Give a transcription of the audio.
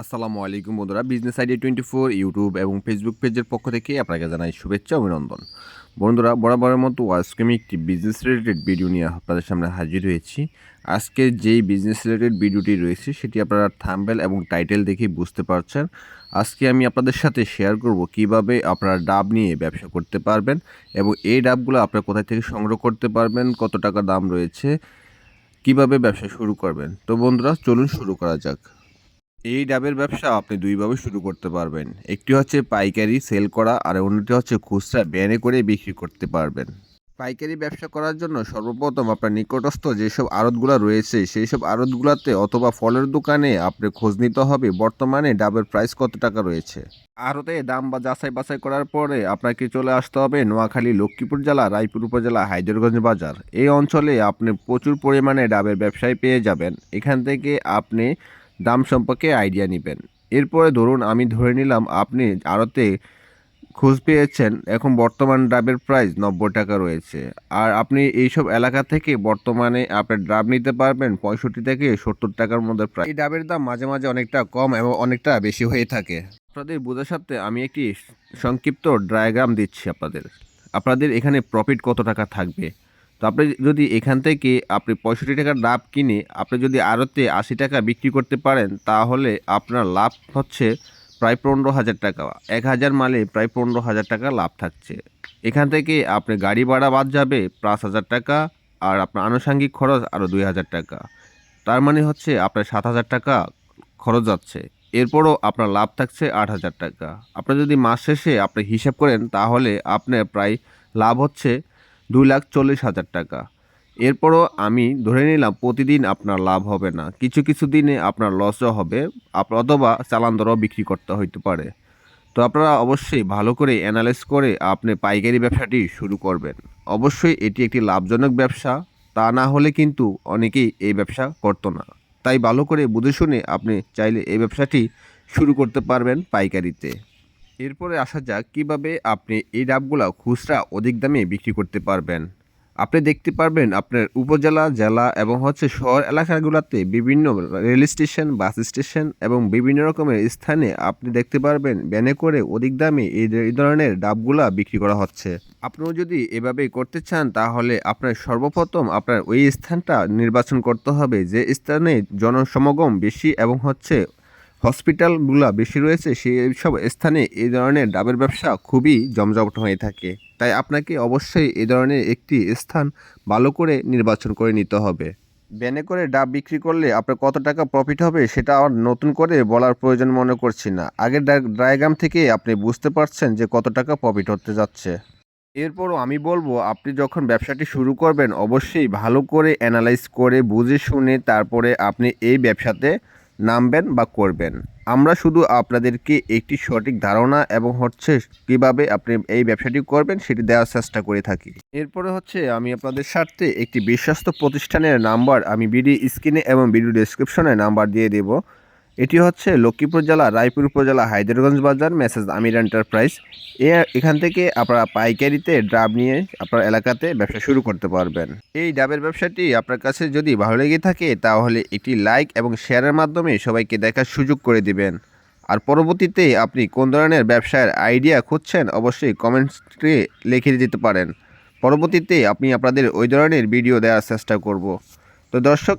আসসালামু আলাইকুম বন্ধুরা business idea twenty four YouTube এবং ফেসবুক পেজের পক্ষ থেকে আপনাকে জানাই শুভেচ্ছা, অভিনন্দন। বন্ধুরা, বরাবরের মতো আজকে আমি একটি বিজনেস রিলেটেড ভিডিও নিয়ে আপনাদের সামনে হাজির হয়েছি। আজকে যেই বিজনেস রিলেটেড ভিডিওটি রয়েছে, সেটি আপনারা থাম্বেল এবং টাইটেল দেখেই বুঝতে পারছেন। আজকে আমি আপনাদের সাথে শেয়ার করব কীভাবে আপনারা ডাব নিয়ে ব্যবসা করতে পারবেন এবং এই ডাবগুলো আপনারা কোথায় থেকে সংগ্রহ করতে পারবেন, কত টাকা দাম রয়েছে, কীভাবে ব্যবসা শুরু করবেন। তো বন্ধুরা, চলুন শুরু করা যাক। এই ডাবের ব্যবসা আপনি দুইভাবে শুরু করতে পারবেন। একটি হচ্ছে পাইকারি সেল করা আর অন্যটি হচ্ছে খুচরা ব্যানে করে বিক্রি করতে পারবেন। পাইকারি ব্যবসা করার জন্য সর্বপ্রথম আপনার নিকটস্থ যেসব আড়তগুলো রয়েছে সেই সব আড়তগুলোতে অথবা ফলের দোকানে আপনি খোঁজ নিতে হবে বর্তমানে ডাবের প্রাইস কত টাকা রয়েছে। আড়তে দাম বা যাচাই বাছাই করার পরে আপনাকে চলে আসতে হবে নোয়াখালী লক্ষ্মীপুর জেলা, রায়পুর উপজেলা হায়দরগঞ্জ বাজার। এই অঞ্চলে আপনি প্রচুর পরিমাণে ডাবের ব্যবসায় পেয়ে যাবেন। এখান থেকে আপনি দাম সম্পর্কে আইডিয়া নেবেন। এরপরে ধরুন আমি ধরে নিলাম আপনি আড়তে খোঁজ পেয়েছেন, এখন বর্তমান ডাবের প্রাইস নব্বই টাকা রয়েছে। আর আপনি এইসব এলাকা থেকে বর্তমানে আপনার ডাব নিতে পারবেন পঁয়ষট্টি থেকে সত্তর টাকার মধ্যে প্রায় এই ডাবের দাম মাঝে মাঝে অনেকটা কম এবং অনেকটা বেশি হয়ে থাকে। আপনাদের বোঝার সাথে আমি একটি সংক্ষিপ্ত ডায়াগ্রাম দিচ্ছি আপনাদের। আপনাদের এখানে প্রফিট কত টাকা থাকবে? তো আপনি যদি এখান থেকে আপনি পঁয়ষট্টি টাকার ডাব কিনে আপনি যদি আড়তে আশি টাকা বিক্রি করতে পারেন, তাহলে আপনার লাভ হচ্ছে প্রায় পনেরো হাজার টাকা। এক হাজার মালে প্রায় পনেরো হাজার টাকা লাভ থাকছে। এখান থেকে আপনি গাড়ি ভাড়া বাদ যাবে পাঁচ হাজার টাকা আর আপনার আনুষঙ্গিক খরচ আরও দুই হাজার টাকা। তার মানে হচ্ছে আপনার সাত হাজার টাকা খরচ যাচ্ছে। এরপরও আপনার লাভ থাকছে আট হাজার টাকা। আপনি যদি মাস শেষে আপনি হিসাব করেন, তাহলে আপনার প্রায় লাভ হচ্ছে দুই লাখ চল্লিশ হাজার টাকা। এরপরও আমি ধরে নিলাম প্রতিদিন আপনার লাভ হবে না। কিছু কিছু দিনে আপনার লসও হবে অথবা চালান দরও বিক্রি করতে হইতে পারে। তো আপনারা অবশ্যই ভালো করে অ্যানালাইজ করে আপনি পাইকারি ব্যবসাটি শুরু করবেন। অবশ্যই এটি একটি লাভজনক ব্যবসা, তা না হলে কিন্তু অনেকেই এই ব্যবসা করতো না। তাই ভালো করে বুঝে শুনে আপনি চাইলে এই ব্যবসাটি শুরু করতে পারবেন পাইকারিতে। এরপরে আসা যাক কীভাবে আপনি এই ডাবগুলো খুচরা অধিক দামে বিক্রি করতে পারবেন। আপনি দেখতে পারবেন আপনার উপজেলা, জেলা এবং হচ্ছে শহর এলাকাগুলোতে বিভিন্ন রেল স্টেশন, বাস স্টেশন এবং বিভিন্ন রকমের স্থানে আপনি দেখতে পারবেন ব্যানে করে অধিক দামে এই ধরনের ডাবগুলা বিক্রি করা হচ্ছে। আপনিও যদি এভাবে করতে চান তাহলে আপনার সর্বপ্রথম আপনার ওই স্থানটা নির্বাচন করতে হবে যে স্থানে জনসমাগম বেশি এবং হচ্ছে হসপিটালগুলো বেশি রয়েছে সেই সব স্থানে এই ধরনের ডাবের ব্যবসা খুবই জমজমট হয়ে থাকে। তাই আপনাকে অবশ্যই এই ধরনের একটি স্থান ভালো করে নির্বাচন করে নিতে হবে। ব্যানে করে ডাব বিক্রি করলে আপনার কত টাকা প্রফিট হবে সেটা আর নতুন করে বলার প্রয়োজন মনে করছি না। আগের ডায়াগ্রাম থেকে আপনি বুঝতে পারছেন যে কত টাকা প্রফিট হতে যাচ্ছে। এরপরও আমি বলব, আপনি যখন ব্যবসাটি শুরু করবেন, অবশ্যই ভালো করে অ্যানালাইজ করে বুঝে শুনে তারপরে আপনি এই ব্যবসাতে নামবেন বা করবেন। আমরা শুধু আপনাদেরকে একটি সঠিক ধারণা এবং হচ্ছে কীভাবে আপনি এই ব্যবসাটি করবেন সেটি দেওয়ার চেষ্টা করে থাকি। এরপরে হচ্ছে আমি আপনাদের স্বার্থে একটি বিশ্বস্ত প্রতিষ্ঠানের নাম্বার আমি ভিডিও স্ক্রিনে এবং ভিডিও ডেসক্রিপশনে নাম্বার দিয়ে দেব। এটি হচ্ছে লক্ষ্মীপুর জেলা, রায়পুর উপজেলা হায়দরগঞ্জ বাজার মেসেজ আমির এন্টারপ্রাইজ। এ এখান থেকে আপনারা পাইকারিতে ডাব নিয়ে আপনার এলাকাতে ব্যবসা শুরু করতে পারবেন। এই ডাবের ব্যবসাটি আপনার কাছে যদি ভালো লেগে থাকে, তাহলে একটি লাইক এবং শেয়ারের মাধ্যমে সবাইকে দেখার সুযোগ করে দিবেন। আর পরবর্তীতে আপনি কোন ধরনের ব্যবসার আইডিয়া খুঁজছেন, অবশ্যই কমেন্টে লিখে দিতে পারেন। পরবর্তীতে আপনি আপনাদের ওই ধরনের ভিডিও দেওয়ার চেষ্টা করব। তো দর্শক